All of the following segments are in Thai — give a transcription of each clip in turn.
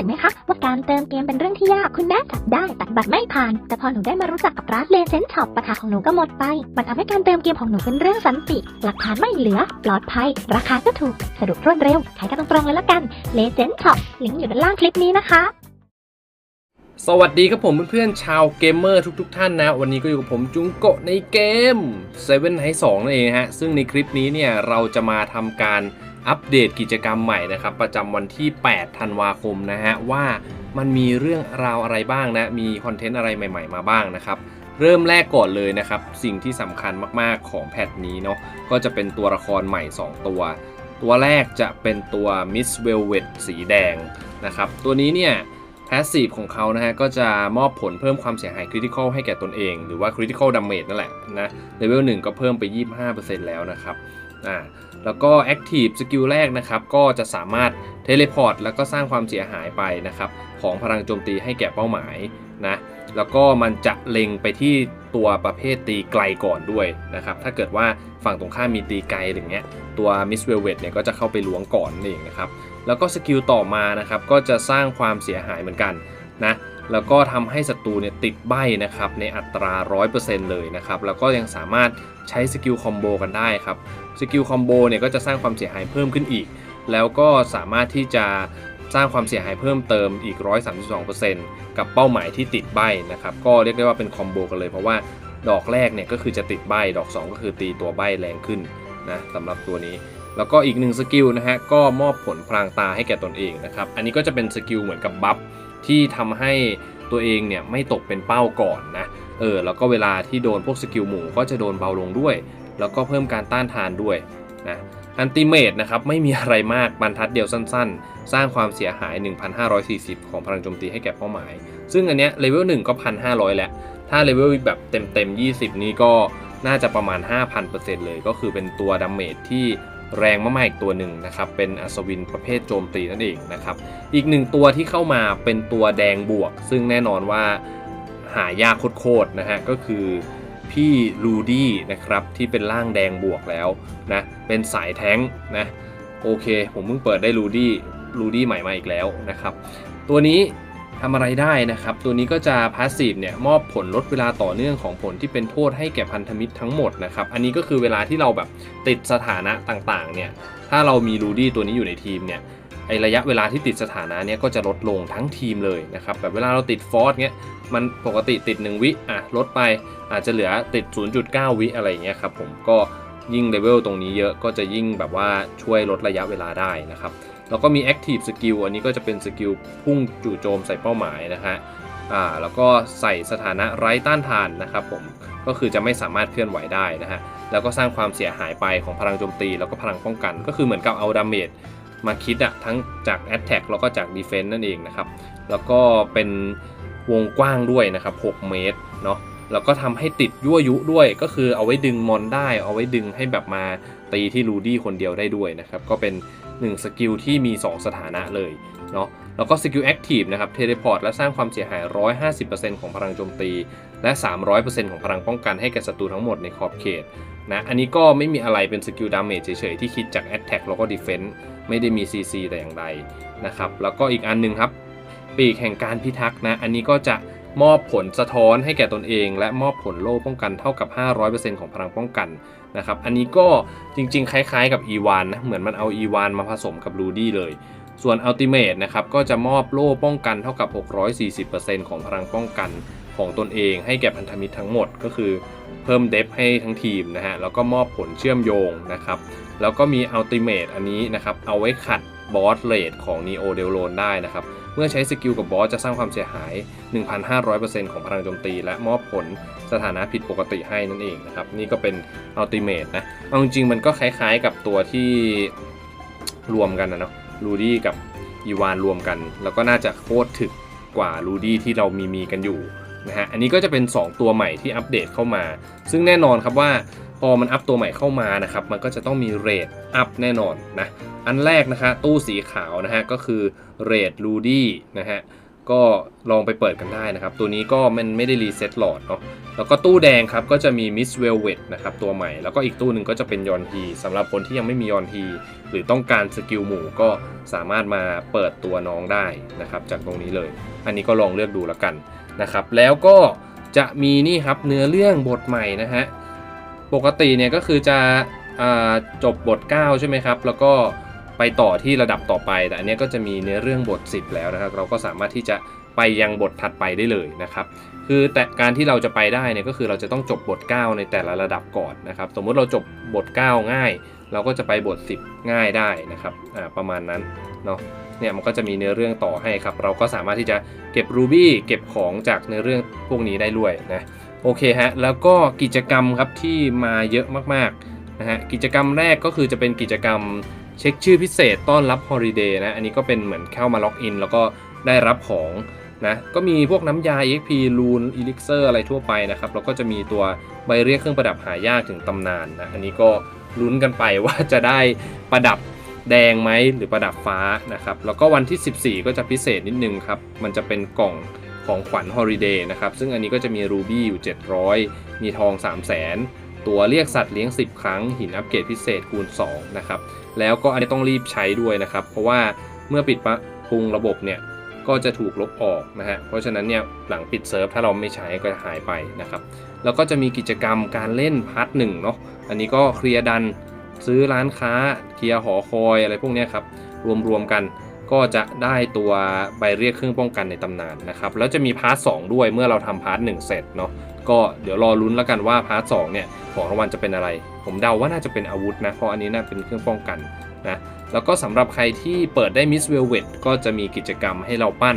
สึกไหมคะว่าการเติมเกมเป็นเรื่องที่ยากคุณแม่จับได้แต่บัตรไม่ผ่าน แต่พอหนูได้มารู้จักกับร้านเลเซนช็อปปัญหาของหนูก็หมดไป มันทำให้การเติมเกมของหนูเป็นเรื่องสันติ หลักฐานไม่เหลือ ปลอดภัย ราคาก็ถูกสะดวกรวดเร็วใช้กันตรงๆเลยละกันเลเซนช็อปลิงก์อยู่ด้านล่างคลิปนี้นะคะสวัสดีครับผมเพื่อนๆชาวเกมเมอร์ทุกๆทท่านนะ วันนี้ก็อยู่กับผมจุงโกะในเกม Seven Night 2นั่นเองฮะ ซึ่งในคลิปนี้เนี่ยเราจะมาทำการ อัปเดตกิจกรรมใหม่นะครับ ประจำวันที่ 8 ธันวาคมนะฮะ ว่ามันมีเรื่องราวอะไรบ้างนะ มีคอนเทนต์อะไรใหม่ ๆ มาบ้างนะครับ เริ่มแรกก่อนเลยนะครับ สิ่งที่สำคัญมากๆของแพทนี้เนาะก็จะเป็นตัวละครใหม่ 2 ตัว ตัวแรกจะเป็นตัว Miss Velvet สีแดงนะครับ ตัวนี้เนี่ยพาสซีฟของเขานะฮะก็จะมอบผลเพิ่มความเสียหายคริติคอลให้แก่ตนเอง หรือว่าคริติคอลดาเมจนั่นแหละนะเลเวล1ก็เพิ่มไป 25%แล้วนะครับอ่า แล้วก็แอคทีฟสกิลแรกนะครับก็จะสามารถเทเลพอร์ตแล้วก็สร้างความเสียหายไปนะครับของพลังโจมตีให้แก่เป้าหมายนะแล้วก็มันจะเล็งไปที่ตัวประเภทตีไกลก่อนด้วยนะครับถ้าเกิดว่าฝั่งตรงข้ามมีตีไกลอย่างเงี้ยตัวมิสเวลเวตเนี่ยก็จะเข้าไปล้วงก่อนนั่นเองนะครับแล้วก็สกิลต่อมานะครับก็จะสร้างความเสียหายเหมือนกันนะ แล้วก็ทำให้ศัตรูเนี่ยติดใบนะครับในอัตรา 100%เลยนะครับแล้วก็ยังสามารถใช้สกิลคอมโบกันได้ครับสกิลคอมโบเนี่ยก็จะสร้างความเสียหายเพิ่มขึ้นอีก แล้วก็สามารถที่จะสร้างความเสียหายเพิ่มเติมอีก 132%กับเป้าหมายที่ติดใบนะครับก็เรียกได้ว่าเป็นคอมโบกันเลยเพราะว่าดอกแรกเนี่ยก็คือจะติดใบดอก 2 ก็คือตีตัวใบแรงขึ้นนะสำหรับตัวนี้ แล้วก็อีกหนึ่งสกิลนะฮะก็มอบผลพลางตาให้แก่ตนเองนะครับอันนี้ก็จะเป็นสกิลเหมือนกับบัฟ ที่ทำให้ตัวเองเนี่ยไม่ตกเป็นเป้าก่อนนะเออแล้วก็เวลาที่โดนพวกสกิลหมู่ก็จะโดนเบาลงด้วย แล้วก็เพิ่มการต้านทานด้วยนะอันติเมตนะครับไม่มีอะไรมากบรรทัดเดียวสั้น ๆ สร้างความเสียหาย 1,540 ของพลังโจมตีให้แก่เป้าหมาย ซึ่งอันเนี้ยเลเวล1ก็ 1,500 แล้ว ถ้าเลเวลแบบเต็มๆ 20 นี่ก็น่าจะประมาณ 5,000%เลย ก็คือเป็นตัวดาเมจที่ แรงมากๆอีกตัวหนึ่งนะครับ เป็นอัศวินประเภทโจมตีนั่นเองนะครับ อีกหนึ่งตัวที่เข้ามาเป็นตัวแดงบวก ซึ่งแน่นอนว่าหายากโคตรๆนะฮะ ก็คือพี่ลูดี้นะครับที่เป็นร่างแดงบวกแล้วนะ เป็นสายแท้งนะโอเค ผมเพิ่งเปิดได้ลูดี้ลูดี้ใหม่มาอีกแล้วนะครับ ตัวนี้ ทำอะไรได้นะครับ ตัวนี้ก็จะพาสซีฟเนี่ยมอบผลลดเวลาต่อเนื่องของผลที่เป็นโทษให้แก่พันธมิตรทั้งหมดนะครับ อันนี้ก็คือเวลาที่เราแบบติดสถานะต่างๆเนี่ย ถ้าเรามีรูดี้ตัวนี้อยู่ในทีมเนี่ยไอระยะเวลาที่ติดสถานะเนี่ยก็จะลดลงทั้งทีมเลยนะครับแบบเวลาเราติดฟอร์สเงี้ยมันปกติติด 1 วิอะลดไปอาจจะเหลือติด 0.9 วิอะไรเงี้ยครับผมก็ยิ่งเลเวลตรงนี้เยอะก็จะยิ่งแบบว่าช่วยลดระยะเวลาได้นะครับ แล้วก็มี Active Skill อันนี้ก็จะเป็นสกิลพุ่งจู่โจมใส่เป้าหมายนะฮะอ่าแล้วก็ใส่สถานะไร้ต้านทานนะครับผมก็คือจะไม่สามารถเคลื่อนไหวได้นะฮะแล้วก็สร้างความเสียหายไปของพลังโจมตี แล้วก็พลังป้องกัน ก็คือเหมือนกับเอาดาเมจมาคิดอะทั้งจาก Attack แล้วก็จาก Defense นั่นเองนะครับแล้วก็เป็นวงกว้างด้วยนะครับ 6 เมตรเนาะ แล้วก็ทำให้ติดยั่วยุด้วย ก็คือเอาไว้ดึงมอนได้ เอาไว้ดึงให้แบบมาตีที่รูดี้คนเดียวได้ด้วยนะครับ ก็เป็น1สกิลที่มี 2 สถานะเลยเนาะแล้วก็สกิลแอคทีฟนะครับเทเลพอร์ตและสร้างความเสียหาย 150%ของพลังโจมตี และ 300%ของพลังป้องกันให้แก่ศัตรูทั้งหมดในขอบเขตนะอันนี้ก็ไม่มีอะไรเป็นสกิลดาเมจเฉยๆ ที่คิดจาก Attack แล้วก็ Defense ไม่ได้มี CC แต่อย่างใดนะครับแล้วก็อีกอันหนึงครับ ปีกแห่งการพิทักษ์นะ อันนี้ก็จะ มอบผลสะท้อนให้แก่ตนเอง และมอบผลโล่ป้องกันเท่ากับ 500%ของพลังป้องกันนะครับ อันนี้ก็จริงๆ คล้ายๆกับ e 1นนะ เหมือนมันเอา e 1มาผสมกับ Rudy เลย ส่วน Ultimate นะครับก็จะมอบโล่ป้องกันเท่ากับ 640%ของพลังป้องกันของตนเอง ให้แก่พันธมิตรทั้งหมดก็คือเพิ่มเดฟให้ทั้งทีมนะฮะ แล้วก็มอบผลเชื่อมโยงนะครับ แล้วก็มี Ultimate อันนี้นะครับเอาไว้ขัด บอสเลดของ Neo d e l o n ได้นะครับ เมื่อใช้สกิลกับบอสจะสร้างความเสียหาย 1,500%ของพลังโจมตี และมอบผลสถานะผิดปกติให้นั่นเองนะครับ นี่ก็เป็นอัลติเม e นะ เอาจริงๆมันก็คล้ายๆกับตัวที่รวมกันนะเนาะรูดี้กับอีวานรวมกัน แล้วก็น่าจะโคตรถึกกว่ารูดี้ที่เรามีมีกันอยู่นะฮะ อันนี้ก็จะเป็น 2 ตัวใหม่ที่อัปเดตเข้ามา ซึ่งแน่นอนครับว่า พอมันอัปตัวใหม่เข้ามานะครับ มันก็จะต้องมีเรทอัพแน่นอนนะ อันแรกนะคะตู้สีขาวนะฮะก็คือเรดลูดี้นะฮะก็ลองไปเปิดกันได้นะครับ ตัวนี้ก็มันไม่ได้รีเซ็ตหลอดเนาะแล้วก็ตู้แดงครับก็จะมี Miss Velvet นะครับตัวใหม่ แล้วก็อีกตู้หนึ่งก็จะเป็นยอนฮีสำหรับคนที่ยังไม่มียอนฮีหรือต้องการสกิลหมู่ก็สามารถมาเปิดตัวน้องได้นะครับจากตรงนี้เลย อันนี้ก็ลองเลือกดูแล้วกันนะครับแล้วก็จะมีนี่ครับเนื้อเรื่องบทใหม่นะฮะ ปกติเนี่ยก็คือจะอจบบท 9 ใช่ไหมครับ แล้วก็ไปต่อที่ระดับต่อไป แต่อันนี้ก็จะมีเนื้อเรื่องบท 10 แล้วนะครับ เราก็สามารถที่จะไปยังบทถัดไปได้เลยนะครับ คือแต่การที่เราจะไปได้เนี่ยก็คือเราจะต้องจบบท 9 ในแต่ละระดับก่อนนะครับ สมมุติเราจบบท 9 ง่าย เราก็จะไปบท 10 ง่ายได้นะครับประมาณนั้นเนาะเนี่ยมันก็จะมีเนื้อเรื่องต่อให้ครับ เราก็สามารถที่จะเก็บรูบี้เก็บของจากเนื้อเรื่องพวกนี้ได้ด้วยนะ โอเคฮะแล้วก็กิจกรรมครับที่มาเยอะมากๆนะฮะกิจกรรมแรกก็คือจะเป็นกิจกรรมเช็คชื่อพิเศษต้อนรับฮอลิเดย์นะอันนี้ก็เป็นเหมือนเข้ามาล็อกอินแล้วก็ได้รับของนะก็มีพวกน้ำยา EXP ลูนอีลิกเซอร์อะไรทั่วไปนะครับแล้วก็จะมีตัวใบเรียกเครื่องประดับหายากถึงตำนานนะอันนี้ก็ลุ้นกันไปว่าจะได้ประดับแดงไหมหรือประดับฟ้านะครับแล้วก็วันที่ 14 ก็จะพิเศษนิดนึงครับมันจะเป็นกล่อง ของขวัญฮอลิเดย์นะครับ ซึ่งอันนี้ก็จะมีรูบี้อยู่ 700 มีทอง 3 0 0 0 0 0ตัวเรียกสัตว์เลี้ยง 10 ครั้ง หินอัปเกรดพิเศษคูณ2นะครับแล้วก็อันนี้ต้องรีบใช้ด้วยนะครับ เพราะว่าเมื่อปิดปะปรุงระบบเนี่ยก็จะถูกลบออกนะฮะเพราะฉะนั้นเนี่ยหลังปิดเซิร์ฟถ้าเราไม่ใช้ก็จะหายไปนะครับแล้วก็จะมีกิจกรรมการเล่นพาร์ทหนึ่งเนาะอันนี้ก็เคลียร์ดันซื้อร้านค้าเคลียร์หอคอยอะไรพวกนี้ครับรวมๆกัน ก็จะได้ตัวใบเรียกเครื่องป้องกันในตำนานนะครับแล้วจะมีพาร์ทสด้วยเมื่อเราทำพาร์ทหเสร็จเนาะก็เดี๋ยวรอลุ้นแล้วกันว่าพาร์ทสเนี่ยของรางวัลจะเป็นอะไร ผมเดาว่าน่าจะเป็นอาวุธนะเพราะอันนี้น่าเป็นเครื่องป้องกันนะแล้วก็สำหรับใครที่เปิดได้ Miss Velvet ก็จะมีกิจกรรมให้เราปั้น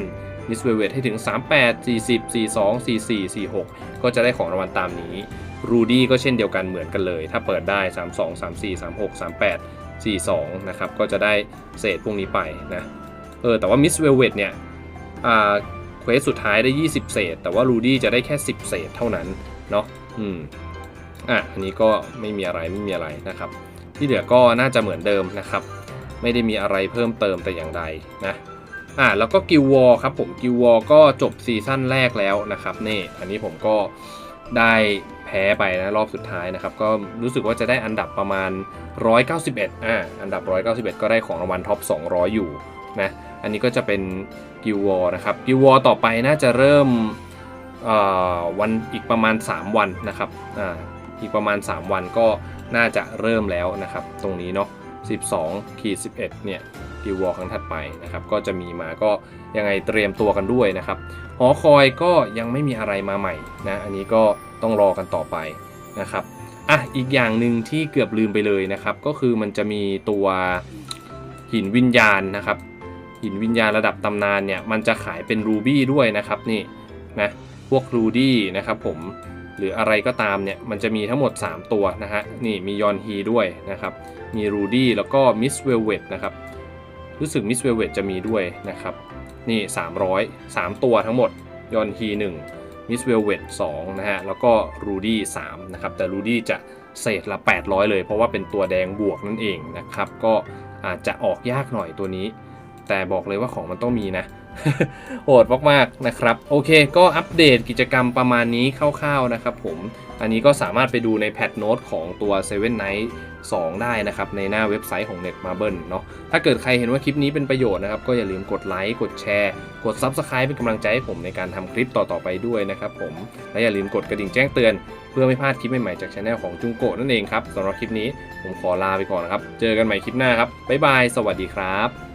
Miss Velvet ให้ถึง 38 40 42 44 46 ก็จะได้ของรางวัลตามนี้รูดี้ก็เช่นเดียวกันเหมือนกันเลย ถ้าเปิดได้ 32 34 36 38 42 นะครับ ก็จะได้เศษพวกนี้ไปนะ เออแต่ว่า Miss Velvet เนี่ยอ่าเควสสุดท้ายได้ 20 เศษ แต่ว่ารูดี้จะได้แค่ 10 เศษเท่านั้นเนาะอืมอะอันนี้ก็ไม่มีอะไรไม่มีอะไรนะครับ ที่เหลือก็น่าจะเหมือนเดิมนะครับ ไม่ได้มีอะไรเพิ่มเติมแต่อย่างใดนะอ่าแล้วก็กิววอลครับผมกิววอลก็จบซีซั่นแรกแล้วนะครับนี่อันนี้ผมก็ได้แพ้ไปนะรอบสุดท้ายนะครับ ก็รู้สึกว่าจะได้อันดับประมาณ 191อ่าอันดับ 191 ก็ได้ของรางวัลท็อป 200 อยู่นะ อันนี้ก็จะเป็นกิววอลนะครับกิววอลต่อไปน่าจะเริ่มวันอีกประมาณ 3 วันนะครับออีกประมาณ 3 วันก็น่าจะเริ่มแล้วนะครับ ตรงนี้เนาะ12ขีด11 เนี่ยกิววอลครั้งถัดไปนะครับ ก็จะมีมาก็ยังไงเตรียมตัวกันด้วยนะครับ หอคอยก็ยังไม่มีอะไรมาใหม่นะ อันนี้ก็ต้องรอกันต่อไปนะครับอะอีกอย่างหนึ่งที่เกือบลืมไปเลยนะครับ ก็คือมันจะมีตัวหินวิญญาณนะครับ หินวิญญาณระดับตำนานเนี่ยมันจะขายเป็นรูบี้ด้วยนะครับนี่นะพวกรูดี้นะครับผมหรืออะไรก็ตามเนี่ยมันจะมีทั้งหมด 3 ตัวนะฮะนี่มียอนฮีด้วยนะครับมีรูดี้แล้วก็มิสเวลเวตนะครับรู้สึกมิสเวลเวตจะมีด้วยนะครับนี่ 300 3 ตัวทั้งหมดยอนฮี1มิสเวลเวต2นะฮะแล้วก็รูดี้3นะครับแต่รูดี้จะเศษละ 800 เลย เพราะว่าเป็นตัวแดงบวกนั่นเองนะครับก็อาจจะออกยากหน่อยตัวนี้ แต่บอกเลยว่าของมันต้องมีนะโหดมากๆนะครับ โอเค ก็อัปเดตกิจกรรมประมาณนี้คร่าวๆนะครับผม อันนี้ก็สามารถไปดูในแพทโน้ตของตัว Seven Night 2 ได้นะครับ ในหน้าเว็บไซต์ของ Netmarble เนาะถ้าเกิดใครเห็นว่าคลิปนี้เป็นประโยชน์นะครับ ก็อย่าลืมกดไลค์กดแชร์ กด Subscribe เป็นกำลังใจให้ผมในการทำคลิปต่อๆไปด้วยนะครับผม และอย่าลืมกดกระดิ่งแจ้งเตือน เพื่อไม่พลาดคลิปใหม่ๆจากช anel ของจุงโกะนั่นเองครับสำหรับคลิปนี้ผมขอลาไปก่อนนะครับเจอกันใหม่คลิปหน้าครับบ๊ายบายสวัสดีครับ